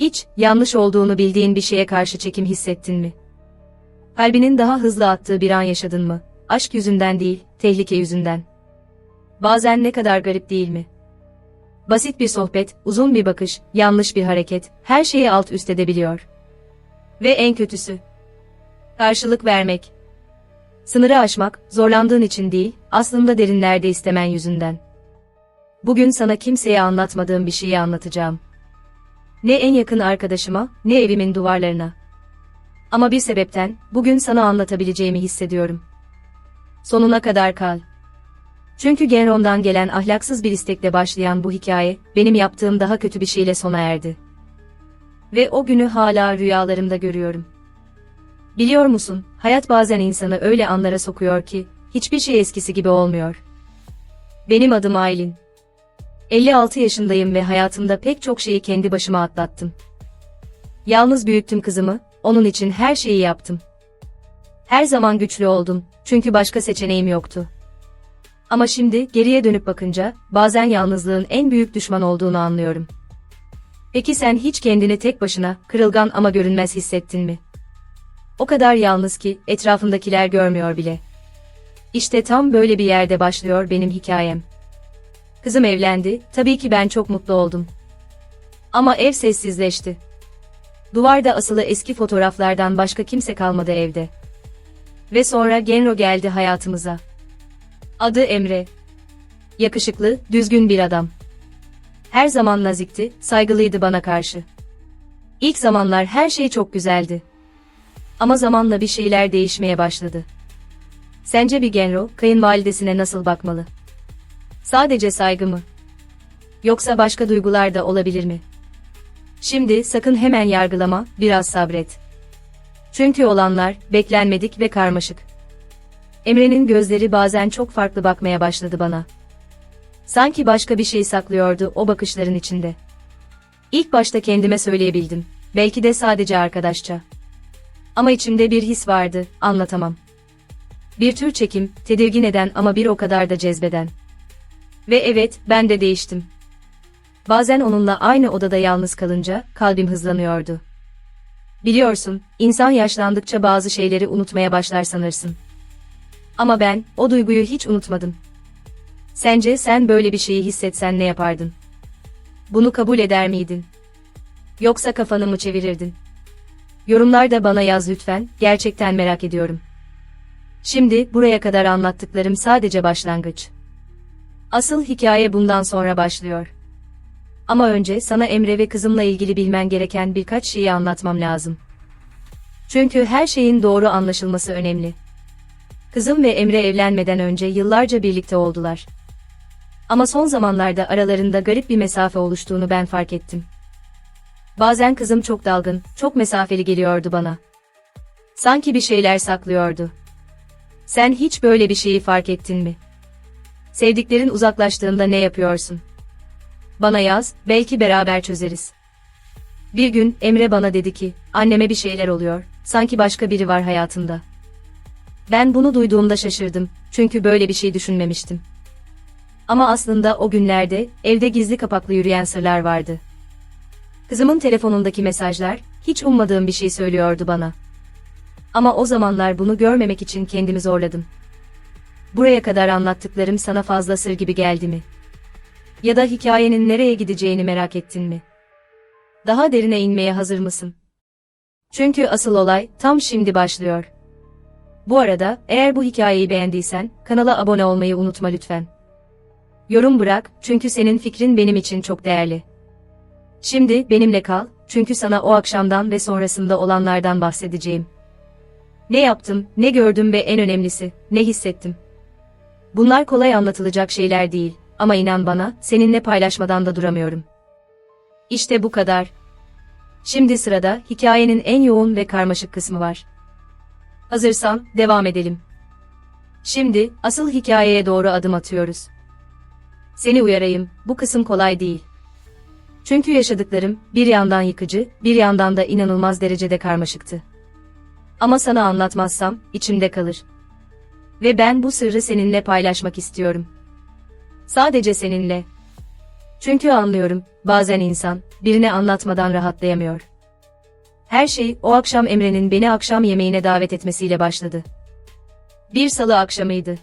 Hiç, yanlış olduğunu bildiğin bir şeye karşı çekim hissettin mi? Kalbinin daha hızlı attığı bir an yaşadın mı? Aşk yüzünden değil, tehlike yüzünden. Bazen ne kadar garip değil mi? Basit bir sohbet, uzun bir bakış, yanlış bir hareket, her şeyi alt üst edebiliyor. Ve en kötüsü. Karşılık vermek. Sınırı aşmak, zorlandığın için değil, aslında derinlerde istemen yüzünden. Bugün sana kimseye anlatmadığım bir şeyi anlatacağım. Ne en yakın arkadaşıma, ne evimin duvarlarına. Ama bir sebepten, bugün sana anlatabileceğimi hissediyorum. Sonuna kadar kal. Çünkü Genron'dan gelen ahlaksız bir istekle başlayan bu hikaye, benim yaptığım daha kötü bir şeyle sona erdi. Ve o günü hala rüyalarımda görüyorum. Biliyor musun, hayat bazen insanı öyle anlara sokuyor ki, hiçbir şey eskisi gibi olmuyor. Benim adım Aylin. 56 yaşındayım ve hayatımda pek çok şeyi kendi başıma atlattım. Yalnız büyüttüm kızımı, onun için her şeyi yaptım. Her zaman güçlü oldum, çünkü başka seçeneğim yoktu. Ama şimdi geriye dönüp bakınca bazen yalnızlığın en büyük düşman olduğunu anlıyorum. Peki sen hiç kendini tek başına, kırılgan ama görünmez hissettin mi? O kadar yalnız ki etrafındakiler görmüyor bile. İşte tam böyle bir yerde başlıyor benim hikayem. Kızım evlendi, tabii ki ben çok mutlu oldum. Ama ev sessizleşti. Duvarda asılı eski fotoğraflardan başka kimse kalmadı evde. Ve sonra Genro geldi hayatımıza. Adı Emre. Yakışıklı, düzgün bir adam. Her zaman nazikti, saygılıydı bana karşı. İlk zamanlar her şey çok güzeldi. Ama zamanla bir şeyler değişmeye başladı. Sence bir Genro, kayınvalidesine nasıl bakmalı? Sadece saygı mı? Yoksa başka duygular da olabilir mi? Şimdi sakın hemen yargılama, biraz sabret. Çünkü olanlar beklenmedik ve karmaşık. Emre'nin gözleri bazen çok farklı bakmaya başladı bana. Sanki başka bir şey saklıyordu o bakışların içinde. İlk başta kendime söyleyebildim. Belki de sadece arkadaşça. Ama içimde bir his vardı, anlatamam. Bir tür çekim, tedirgin eden ama bir o kadar da cezbeden. Ve evet, ben de değiştim. Bazen onunla aynı odada yalnız kalınca kalbim hızlanıyordu. Biliyorsun, insan yaşlandıkça bazı şeyleri unutmaya başlar sanırsın. Ama ben o duyguyu hiç unutmadım. Sence sen böyle bir şeyi hissetsen ne yapardın? Bunu kabul eder miydin? Yoksa kafanı mı çevirirdin? Yorumlarda bana yaz lütfen, gerçekten merak ediyorum. Şimdi buraya kadar anlattıklarım sadece başlangıç. Asıl hikaye bundan sonra başlıyor. Ama önce sana Emre ve kızımla ilgili bilmen gereken birkaç şeyi anlatmam lazım. Çünkü her şeyin doğru anlaşılması önemli. Kızım ve Emre evlenmeden önce yıllarca birlikte oldular. Ama son zamanlarda aralarında garip bir mesafe oluştuğunu ben fark ettim. Bazen kızım çok dalgın, çok mesafeli geliyordu bana. Sanki bir şeyler saklıyordu. Sen hiç böyle bir şeyi fark ettin mi? Sevdiklerin uzaklaştığında ne yapıyorsun? Bana yaz, belki beraber çözeriz. Bir gün Emre bana dedi ki, anneme bir şeyler oluyor, sanki başka biri var hayatında. Ben bunu duyduğumda şaşırdım, çünkü böyle bir şey düşünmemiştim. Ama aslında o günlerde, evde gizli kapaklı yürüyen sırlar vardı. Kızımın telefonundaki mesajlar, hiç ummadığım bir şey söylüyordu bana. Ama o zamanlar bunu görmemek için kendimi zorladım. Buraya kadar anlattıklarım sana fazla sır gibi geldi mi? Ya da hikayenin nereye gideceğini merak ettin mi? Daha derine inmeye hazır mısın? Çünkü asıl olay tam şimdi başlıyor. Bu arada eğer bu hikayeyi beğendiysen kanala abone olmayı unutma lütfen. Yorum bırak çünkü senin fikrin benim için çok değerli. Şimdi benimle kal çünkü sana o akşamdan ve sonrasında olanlardan bahsedeceğim. Ne yaptım, ne gördüm ve en önemlisi, ne hissettim. Bunlar kolay anlatılacak şeyler değil ama inan bana, seninle paylaşmadan da duramıyorum. İşte bu kadar. Şimdi sırada hikayenin en yoğun ve karmaşık kısmı var. Hazırsan devam edelim. Şimdi asıl hikayeye doğru adım atıyoruz. Seni uyarayım, bu kısım kolay değil. Çünkü yaşadıklarım bir yandan yıkıcı, bir yandan da inanılmaz derecede karmaşıktı. Ama sana anlatmazsam içimde kalır. Ve ben bu sırrı seninle paylaşmak istiyorum. Sadece seninle. Çünkü anlıyorum, bazen insan, birine anlatmadan rahatlayamıyor. Her şey, o akşam Emre'nin beni akşam yemeğine davet etmesiyle başladı. Bir salı akşamıydı.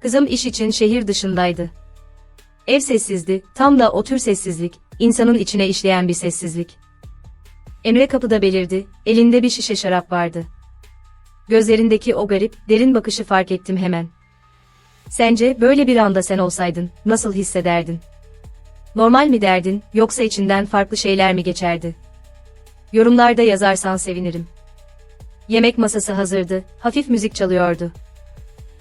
Kızım iş için şehir dışındaydı. Ev sessizdi, tam da o tür sessizlik, insanın içine işleyen bir sessizlik. Emre kapıda belirdi, elinde bir şişe şarap vardı. Gözlerindeki o garip, derin bakışı fark ettim hemen. Sence böyle bir anda sen olsaydın, nasıl hissederdin? Normal mi derdin, yoksa içinden farklı şeyler mi geçerdi? Yorumlarda yazarsan sevinirim. Yemek masası hazırdı, hafif müzik çalıyordu.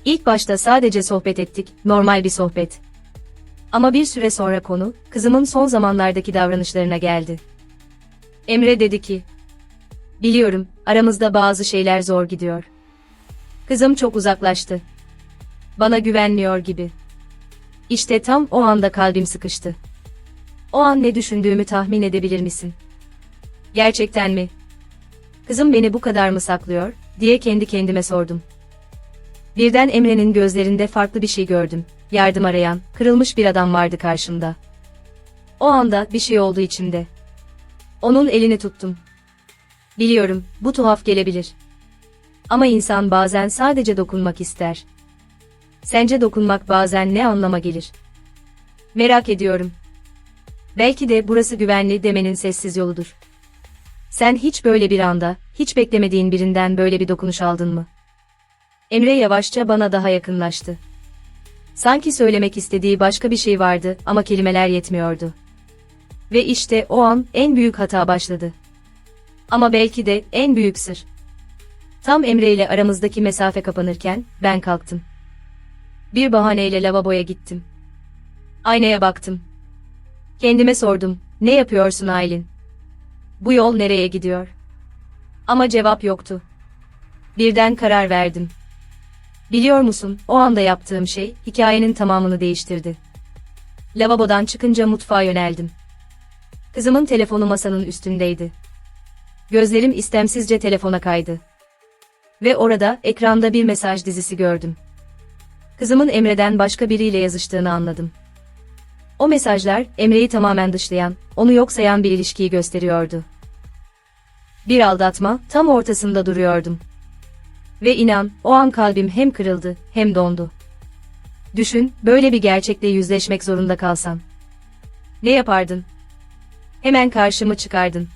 İlk başta sadece sohbet ettik, normal bir sohbet. Ama bir süre sonra konu, kızımın son zamanlardaki davranışlarına geldi. Emre dedi ki, Biliyorum, aramızda bazı şeyler zor gidiyor. Kızım çok uzaklaştı. Bana güvenmiyor gibi. İşte tam o anda kalbim sıkıştı. O an ne düşündüğümü tahmin edebilir misin? Gerçekten mi? Kızım beni bu kadar mı saklıyor, diye kendi kendime sordum. Birden Emre'nin gözlerinde farklı bir şey gördüm. Yardım arayan, kırılmış bir adam vardı karşımda. O anda bir şey oldu içimde. Onun elini tuttum. Biliyorum, bu tuhaf gelebilir. Ama insan bazen sadece dokunmak ister. Sence dokunmak bazen ne anlama gelir? Merak ediyorum. Belki de burası güvenli demenin sessiz yoludur. Sen hiç böyle bir anda, hiç beklemediğin birinden böyle bir dokunuş aldın mı? Emre yavaşça bana daha yakınlaştı. Sanki söylemek istediği başka bir şey vardı ama kelimeler yetmiyordu. Ve işte o an en büyük hata başladı. Ama belki de en büyük sır. Tam Emre ile aramızdaki mesafe kapanırken ben kalktım. Bir bahaneyle lavaboya gittim. Aynaya baktım. Kendime sordum, ne yapıyorsun Aylin? Bu yol nereye gidiyor? Ama cevap yoktu. Birden karar verdim. Biliyor musun, o anda yaptığım şey, hikayenin tamamını değiştirdi. Lavabodan çıkınca mutfağa yöneldim. Kızımın telefonu masanın üstündeydi. Gözlerim istemsizce telefona kaydı. Ve orada, ekranda bir mesaj dizisi gördüm. Kızımın Emre'den başka biriyle yazıştığını anladım. O mesajlar, Emre'yi tamamen dışlayan, onu yok sayan bir ilişkiyi gösteriyordu. Bir aldatma, tam ortasında duruyordum. Ve inan, o an kalbim hem kırıldı, hem dondu. Düşün, böyle bir gerçekle yüzleşmek zorunda kalsan. Ne yapardın? Hemen karşımı çıkardın.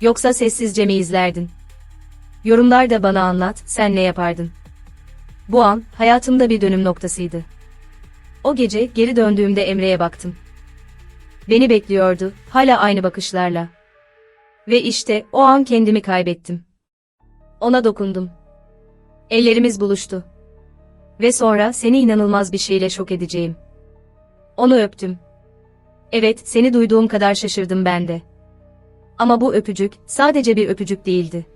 Yoksa sessizce mi izlerdin? Yorumlarda bana anlat, sen ne yapardın? Bu an, hayatımda bir dönüm noktasıydı. O gece, geri döndüğümde Emre'ye baktım. Beni bekliyordu, hala aynı bakışlarla. Ve işte, o an kendimi kaybettim. Ona dokundum. Ellerimiz buluştu. Ve sonra seni inanılmaz bir şeyle şok edeceğim. Onu öptüm. Evet, seni duyduğum kadar şaşırdım ben de. Ama bu öpücük sadece bir öpücük değildi.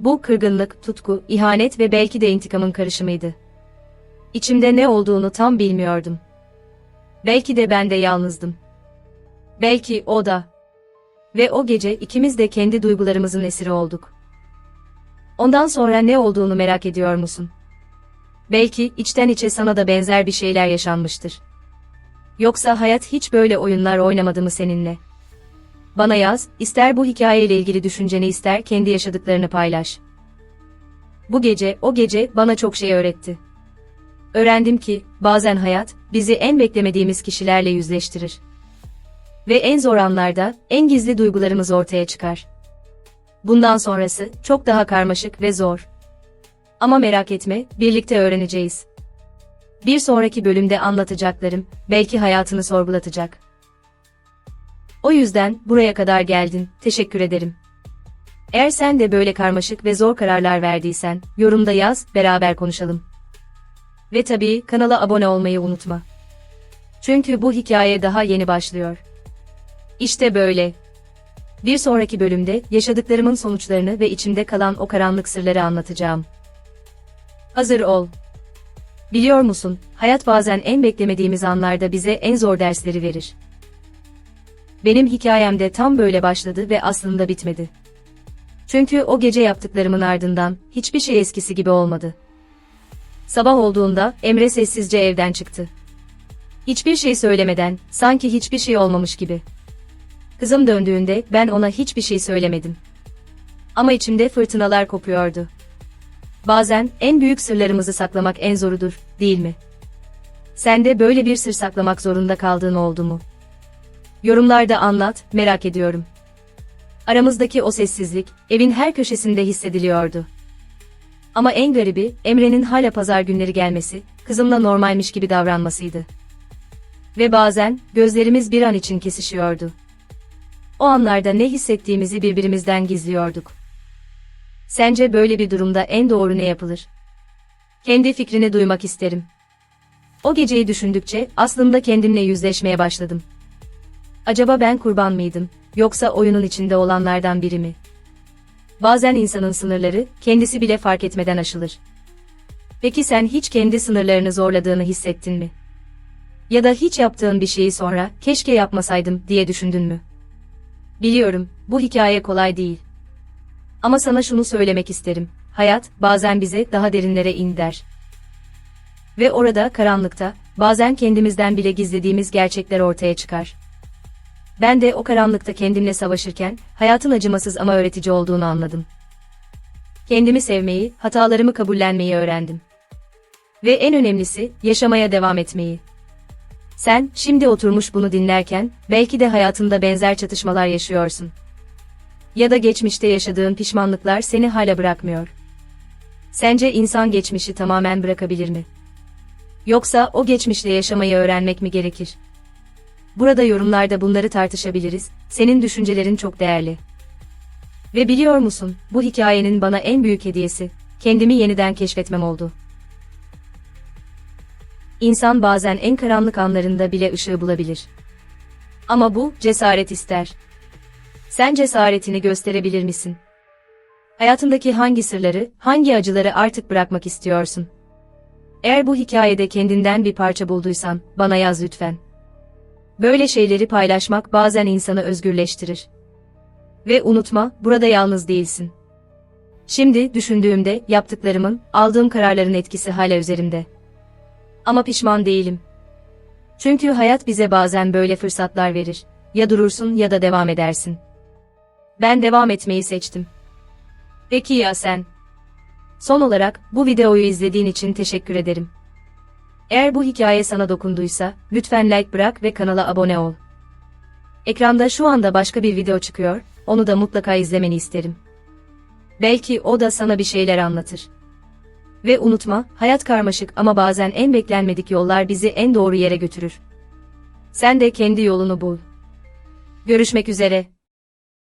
Bu kırgınlık, tutku, ihanet ve belki de intikamın karışımıydı. İçimde ne olduğunu tam bilmiyordum. Belki de ben de yalnızdım. Belki o da. Ve o gece ikimiz de kendi duygularımızın esiri olduk. Ondan sonra ne olduğunu merak ediyor musun? Belki içten içe sana da benzer bir şeyler yaşanmıştır. Yoksa hayat hiç böyle oyunlar oynamadı mı seninle? Bana yaz, ister bu hikayeyle ilgili düşünceni ister kendi yaşadıklarını paylaş. Bu gece, o gece bana çok şey öğretti. Öğrendim ki, bazen hayat, bizi en beklemediğimiz kişilerle yüzleştirir. Ve en zor anlarda, en gizli duygularımız ortaya çıkar. Bundan sonrası, çok daha karmaşık ve zor. Ama merak etme, birlikte öğreneceğiz. Bir sonraki bölümde anlatacaklarım, belki hayatını sorgulatacak. O yüzden, buraya kadar geldin, teşekkür ederim. Eğer sen de böyle karmaşık ve zor kararlar verdiysen, yorumda yaz, beraber konuşalım. Ve tabii, kanala abone olmayı unutma. Çünkü bu hikaye daha yeni başlıyor. İşte böyle. Bir sonraki bölümde, yaşadıklarımın sonuçlarını ve içimde kalan o karanlık sırları anlatacağım. Hazır ol. Biliyor musun, hayat bazen en beklemediğimiz anlarda bize en zor dersleri verir. Benim hikayem de tam böyle başladı ve aslında bitmedi. Çünkü o gece yaptıklarımın ardından hiçbir şey eskisi gibi olmadı. Sabah olduğunda Emre sessizce evden çıktı. Hiçbir şey söylemeden, sanki hiçbir şey olmamış gibi. Kızım döndüğünde ben ona hiçbir şey söylemedim. Ama içimde fırtınalar kopuyordu. Bazen en büyük sırlarımızı saklamak en zorudur, değil mi? Sen de böyle bir sır saklamak zorunda kaldığın oldu mu? Yorumlarda anlat, merak ediyorum. Aramızdaki o sessizlik, evin her köşesinde hissediliyordu. Ama en garibi, Emre'nin hala pazar günleri gelmesi, kızımla normalmiş gibi davranmasıydı. Ve bazen, gözlerimiz bir an için kesişiyordu. O anlarda ne hissettiğimizi birbirimizden gizliyorduk. Sence böyle bir durumda en doğru ne yapılır? Kendi fikrini duymak isterim. O geceyi düşündükçe aslında kendimle yüzleşmeye başladım. Acaba ben kurban mıydım, yoksa oyunun içinde olanlardan biri mi? Bazen insanın sınırları kendisi bile fark etmeden aşılır. Peki sen hiç kendi sınırlarını zorladığını hissettin mi? Ya da hiç yaptığın bir şeyi sonra keşke yapmasaydım diye düşündün mü? Biliyorum, bu hikaye kolay değil. Ama sana şunu söylemek isterim. Hayat bazen bize daha derinlere in der. Ve orada karanlıkta bazen kendimizden bile gizlediğimiz gerçekler ortaya çıkar. Ben de o karanlıkta kendimle savaşırken hayatın acımasız ama öğretici olduğunu anladım. Kendimi sevmeyi, hatalarımı kabullenmeyi öğrendim. Ve en önemlisi yaşamaya devam etmeyi. Sen şimdi oturmuş bunu dinlerken belki de hayatında benzer çatışmalar yaşıyorsun. Ya da geçmişte yaşadığın pişmanlıklar seni hala bırakmıyor. Sence insan geçmişi tamamen bırakabilir mi? Yoksa o geçmişle yaşamayı öğrenmek mi gerekir? Burada yorumlarda bunları tartışabiliriz. Senin düşüncelerin çok değerli. Ve biliyor musun, bu hikayenin bana en büyük hediyesi, kendimi yeniden keşfetmem oldu. İnsan bazen en karanlık anlarında bile ışığı bulabilir. Ama bu, cesaret ister. Sen cesaretini gösterebilir misin? Hayatındaki hangi sırları, hangi acıları artık bırakmak istiyorsun? Eğer bu hikayede kendinden bir parça bulduysan, bana yaz lütfen. Böyle şeyleri paylaşmak bazen insanı özgürleştirir. Ve unutma, burada yalnız değilsin. Şimdi düşündüğümde yaptıklarımın, aldığım kararların etkisi hala üzerimde. Ama pişman değilim. Çünkü hayat bize bazen böyle fırsatlar verir. Ya durursun ya da devam edersin. Ben devam etmeyi seçtim. Peki ya sen? Son olarak bu videoyu izlediğin için teşekkür ederim. Eğer bu hikaye sana dokunduysa, lütfen like bırak ve kanala abone ol. Ekranda şu anda başka bir video çıkıyor, onu da mutlaka izlemeni isterim. Belki o da sana bir şeyler anlatır. Ve unutma, hayat karmaşık ama bazen en beklenmedik yollar bizi en doğru yere götürür. Sen de kendi yolunu bul. Görüşmek üzere.